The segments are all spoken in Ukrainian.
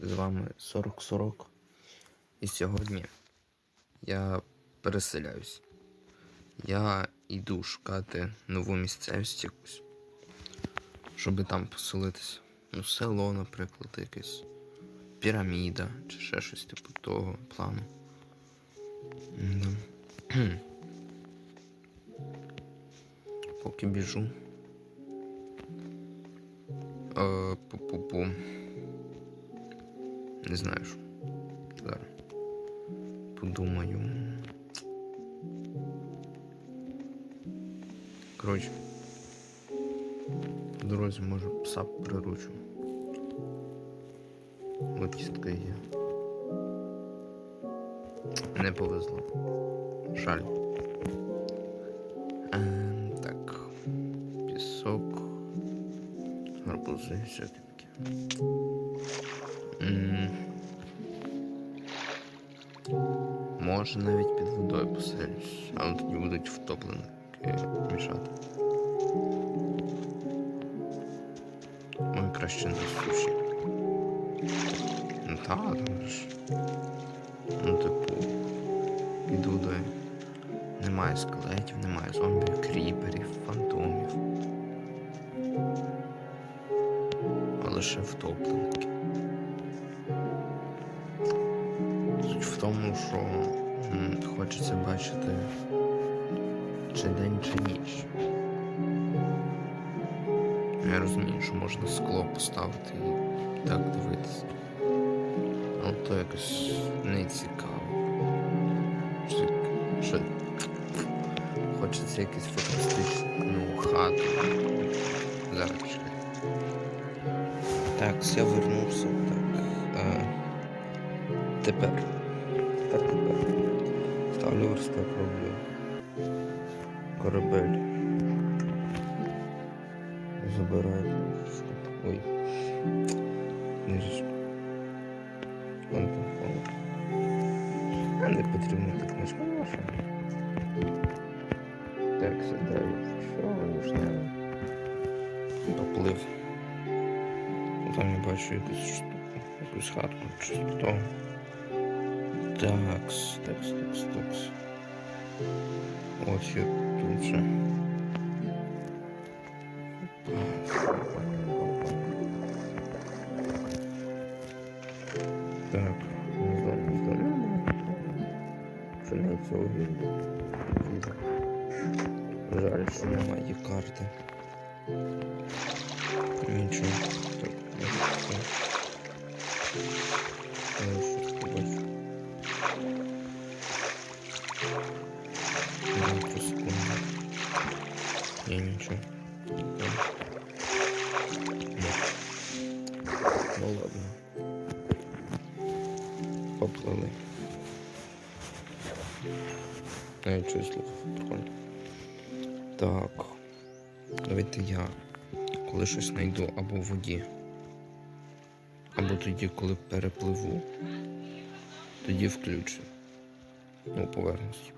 З вами 4040. І сьогодні я переселяюсь. Я йду шукати нову місцевість якусь, щоб там поселитися. Ну, село, наприклад, якесь. Піраміда чи ще щось типу того плану. Да. Поки біжу. Е, Пу-пу-пу. Не знаю що. Зараз. Подумаю. Коротше. По дорозі може пса приручу. От кістка є. Не повезло. Жаль. Ем, так. Пісок. Гарбузи, всяке таке. Може навіть під водою поселюсь, але тоді будуть втопленики мішати. Ой, краще на суші. Ну так, ну ж. Ну, типу, під водою. Немає скелетів, немає зомбів, кріперів, фантомів. А лише втопленики. Суть в тому, що хочеться бачити чи день, чи ніч. Я розумію, що можна скло поставити і так дивитися. Але то якось не цікаво. Що, хочеться якусь фантастичну хату. Зараз чекай. Так, я вернувся. Так. Е, тепер. Верстак роблю. Корабель. Забираю. Ой. Книжечку. Вон там фон. А не потрібна та книжка ваша. Так, сідаю. Що вишневе? Поплив. Там я бачу якусь штуку, якусь хатку, до того. Такс, такс, такс, такс. Ось я тут же. Так, не знаю, не знаю. Пшениця огірки. Жаль, що немає карти. Нічого. А я чую слухав. Прикольно. Так. Давайте я коли щось знайду або в воді, або тоді, коли перепливу, тоді включу. Ну, поверхності.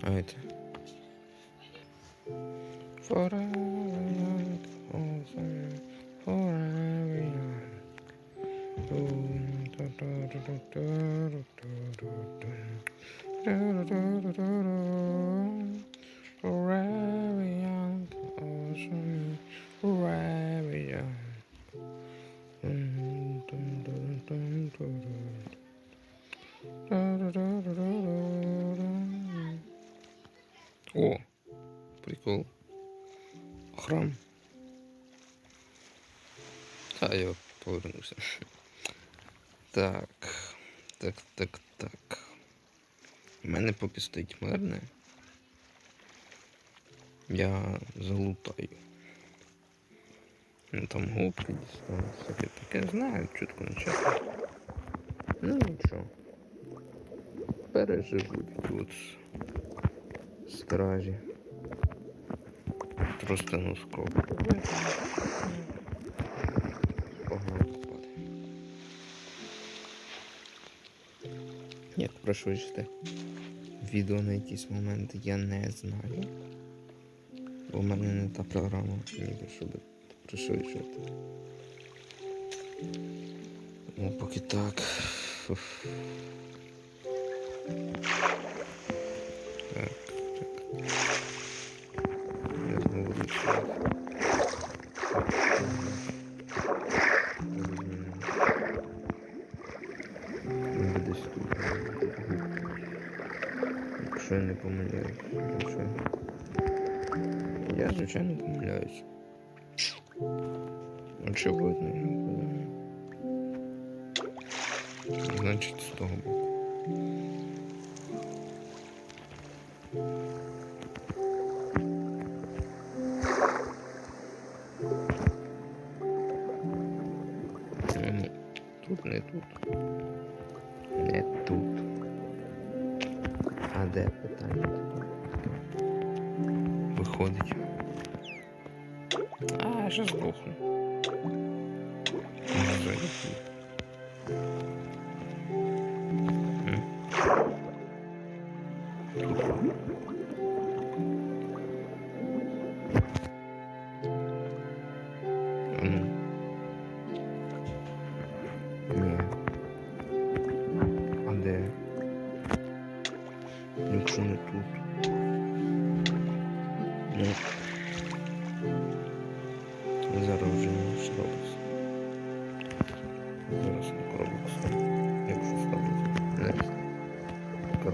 Знаєте. Forever У мене стоїть мирне. Я залутаю. Ну там губки дістану, всяке таке знаю, чутко не чесно. Ну нічого. Переживуть тут стражі. Просто ну скоро. Погнали купати. Як пришвидшити відео на якийсь момент я не знаю. Бо в мене не та програма, ніби щоб пришвидшувати. Ну, поки так. Звичайно, помиляюсь. Очевидно, ну, Значить, з того боку. Ну, Тут не тут. Не тут. А де питання? Виходить. Ще здохну.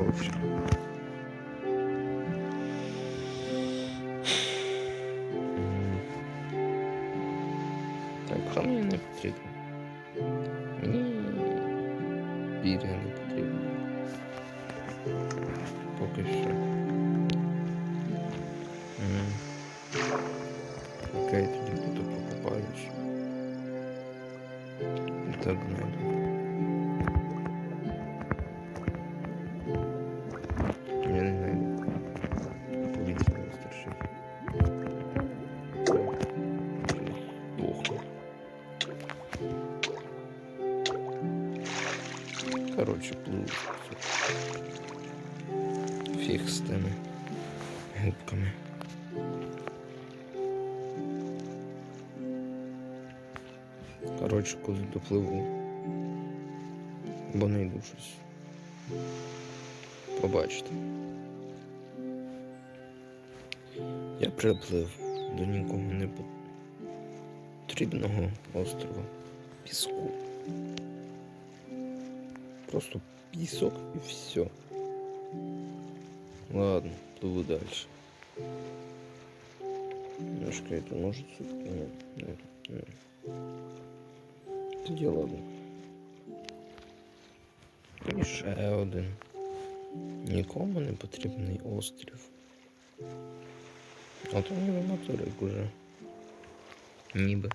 Коротше. Пливу. Фіг з тими губками. Коротше, коли допливу. Бо не йду щось. Побачите. Я приплив до нікому не потрібного острова піску. Просто пісок і все. Ладно, пливу далі. Немножко это может все-таки нет, нет, нет. Тоді ладно. І ще один. Нікому не потрібний острів. А то ніби моторик уже. Ніби.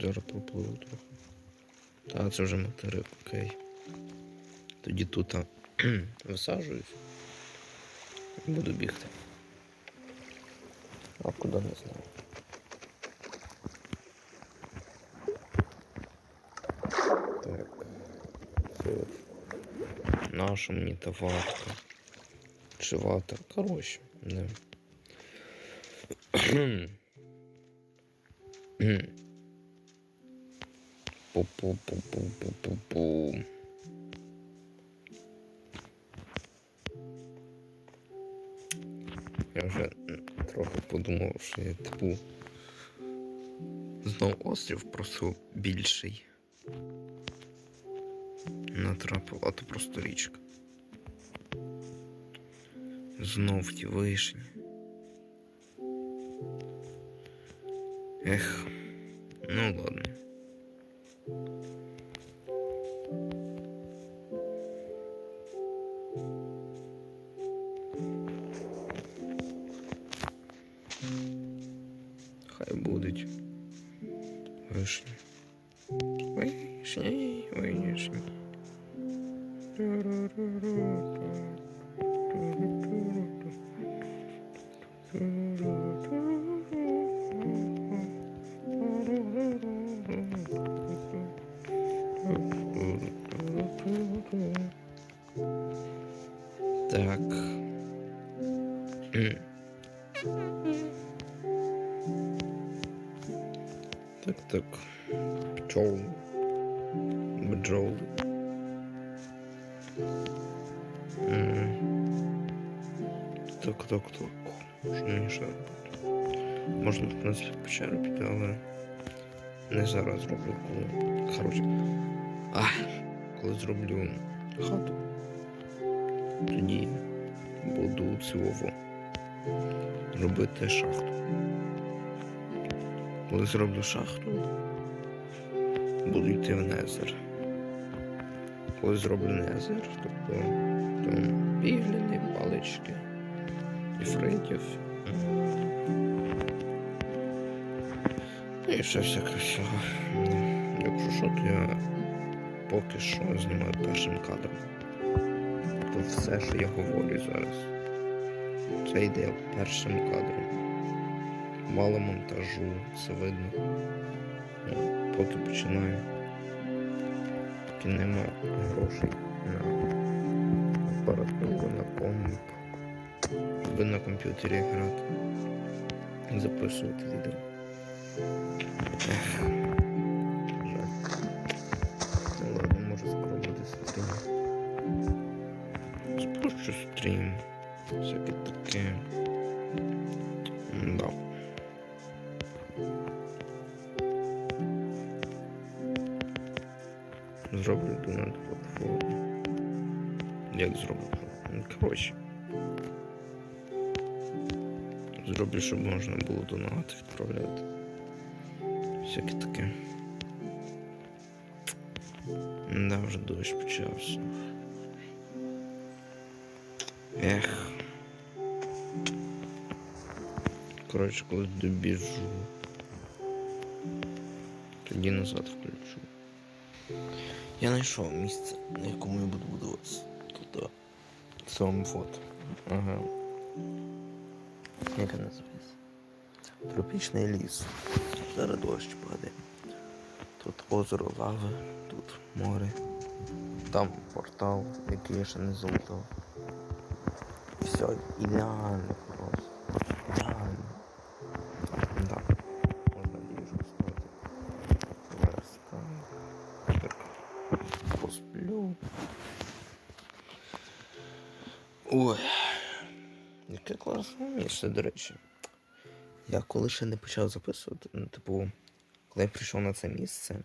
Зараз пропливу трохи. Та, це вже материк, окей. Тоді тут висаджуюсь. і Буду бігти. А куди не знаю. Так. Наша мені та ватка. Чи вата. Коротше, не. Пу-пу-пу-пу-пу-пу-пу. Я вже трохи подумав, що я типу знов острів просто більший. Натрапив, а то просто річка. Знов ті вишні. Ех, Хай будуть вишні. Вишні, вишні. Так. Можна, в принципі, в печеру але не зараз зроблю, коли. Коротше. Ах, коли зроблю хату, тоді буду цілово робити шахту. Коли зроблю шахту, буду йти в незер. Коли зроблю незер, тобто там пігліни, палички, іфритів. І все всього. Ну, Якщо що, то я поки що знімаю першим кадром. Тобто все, що я говорю зараз. Це йде першим кадром. Мало монтажу, все видно. Ну, поки починаю. Поки нема грошей на апаратуру, на комп. Щоб на комп'ютері грати. Записувати відео. Ну ладно, може скоро буде стрім. Спущу стрім. Всяке таке. Да. Зроблю донат платформу. Як зроблю? Коротше. Зроблю, щоб можна було донати відправляти. Всяке таке. Да, вже дощ почався. Ех. Коротше, коли добіжу. Тоді назад включу. Я знайшов місце, на якому я буду будуватися. Тут сам фото. Ага. Як називається? Тропічний ліс. Зараз дощ падає. Тут озеро лави, тут море. Там портал, який я ще не залутав. Все ідеально просто. Ідеально. Да. Можна ліжко ставити. Верстак. Так. Посплю. Ой. Яке класне місце, до речі. Я коли ще не почав записувати, ну, типу, коли я прийшов на це місце,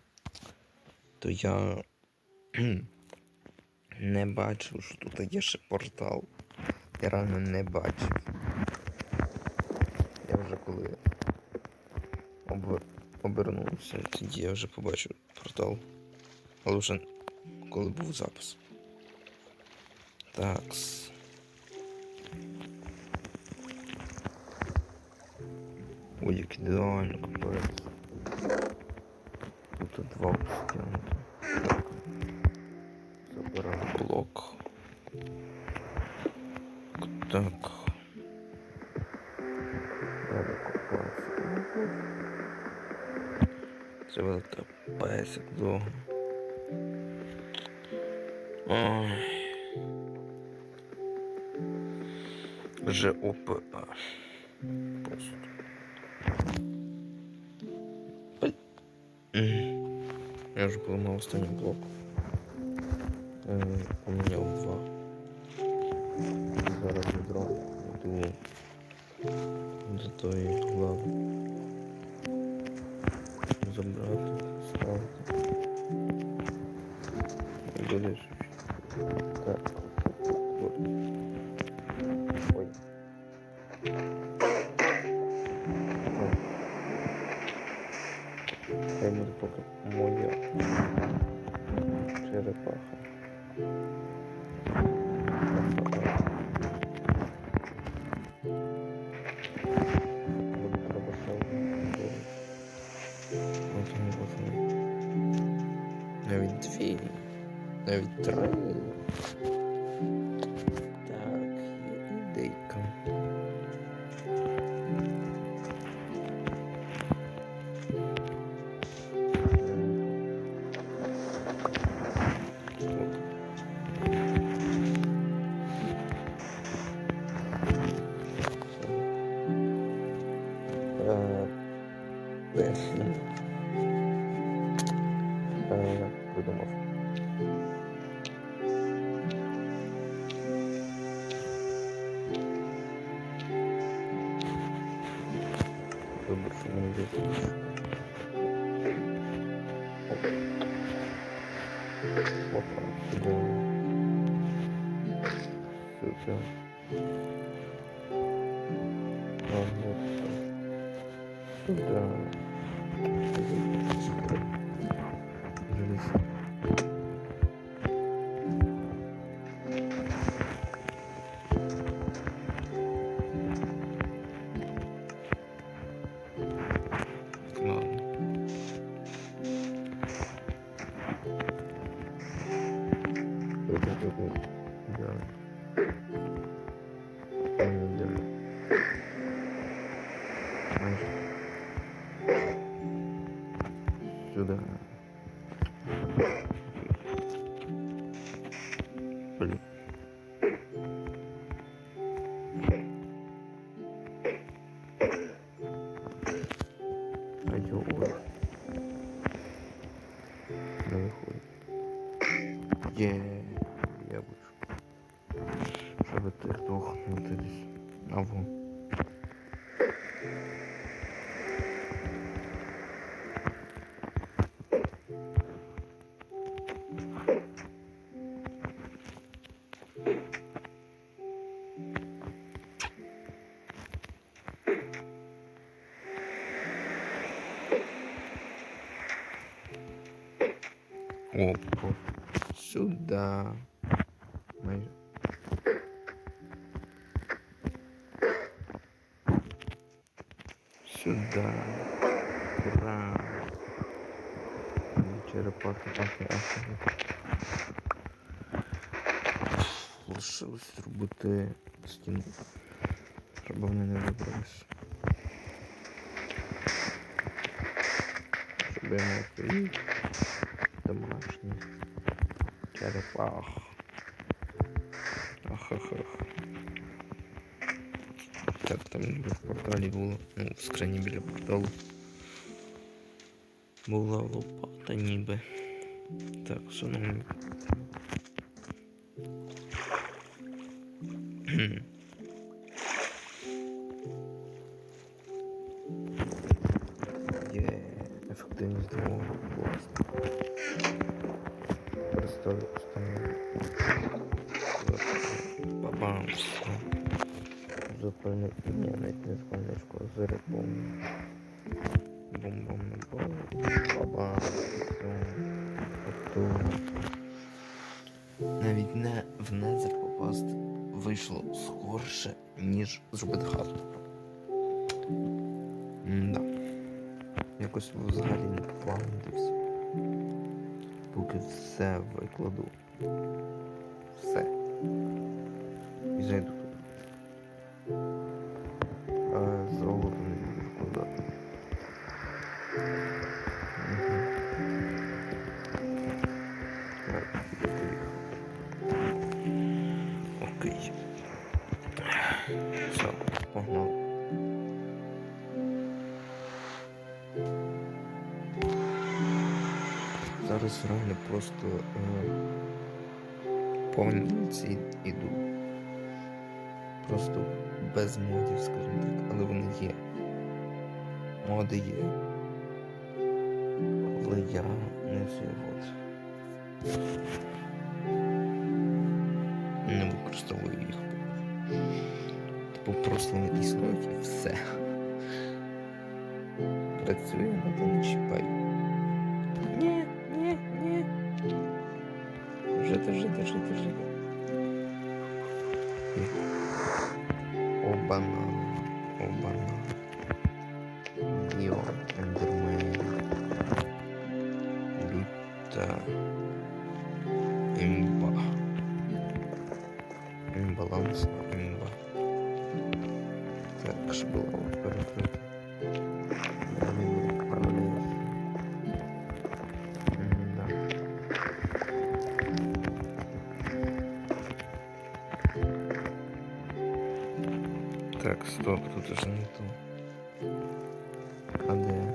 то я не бачив, що тут є ще портал. Я реально не бачив. Я вже коли об... обернувся, тоді я вже побачив портал. Але вже коли був запис. Такс. Ой, як ідеально капець. Тут два стінки. Так. Забираємо блок. Так. Треба купатися. Це буде песик довго. Ой. Вже ОПА. Вже поламав Навіть три. Опа, сюда. А, вот. Сюда. 不是。Опа. Сюда. Майже. Сюда. Ура. Черепахи, ахи, ахи. Лишилось зробити стіну, щоб вони не вибрались. Щоб я мав свої домашні Ах. Ах, ах, ах. Так, там ніби в порталі було. Ну, в скрині біля порталу. Була лопата ніби. Так, шановні. Є ефективність 2. Запальник, ні, навіть не запальничку, а зарипом. Бум-бум на бом. Бабам. Все. Навіть не в незер попасти вийшло скорше, ніж зробити хату. Да. Якось взагалі не планувався. Поки все викладу. Все. І зайду Просто без модів, скажімо так, але вони є. Моди є. Але я не це. Не використовую їх. Типу просто вони існують і все. Працює, але не чіпай. Ні, ні, ні. Жити, жити, жити, жити. Обана. Обана. Йо, ендермен. Люта. Імба. Імбалансна імба. Так, що було перекрити. Стоп, тут уже не то. А де?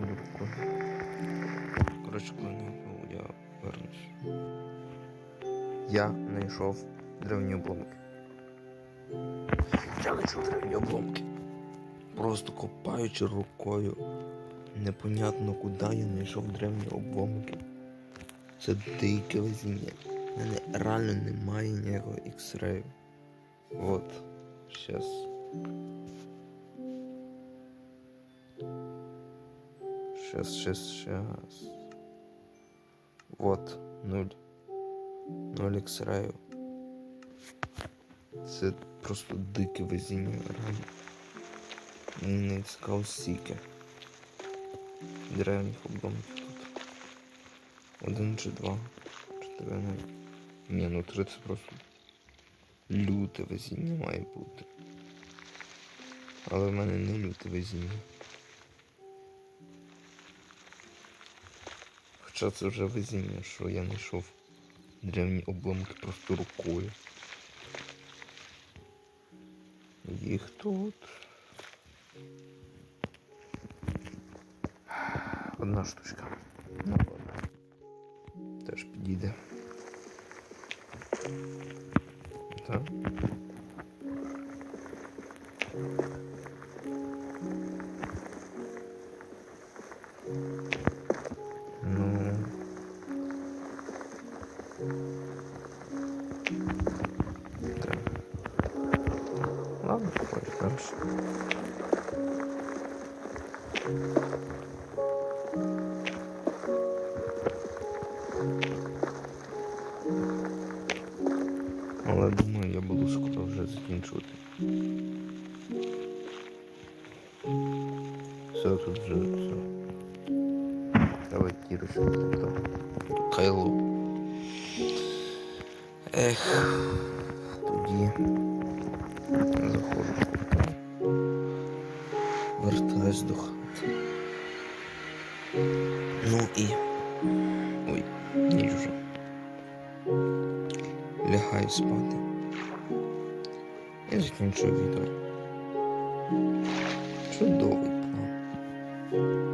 Легко. Коротше, не вбив, я вернусь. Я знайшов Просто копаючи рукою. Непонятно куди я знайшов древні обломки. Це дике везіння. У мене реально немає ніякого X-рею. Вот. Щас. Щас, щас, щас. Вот, нуль. Нуль X-рею. Це просто дике везіння, реально. Не цікаво стільки. Древніх обломків тут. Один чи два. Чотири навіть. Ні, ну три це просто люте везіння має бути. Але в мене не люте везіння. Хоча це вже везіння, що я знайшов древні обломки просто рукою. Їх тут. Одна штучка. Ну ладно. Теж підійде. Так. Ну. Треба. Ладно, пойдем дальше. Але думаю, я буду скоро вже закінчувати. Все тут вже все. Давай кірочку тобто. Кайло. Ех. Тоді заходжу. Вертаюсь до хати. І. Ой, ніж вже. Лягаю спати. І закінчую відео. Чудовий план.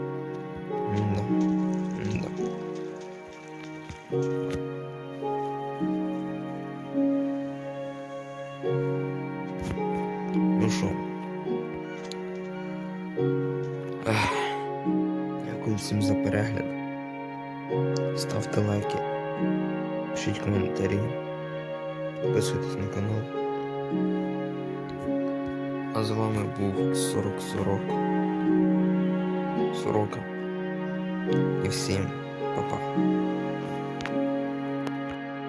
Підписуйтесь на канал. А з вами був 40 40 Сорока. І всім па-па.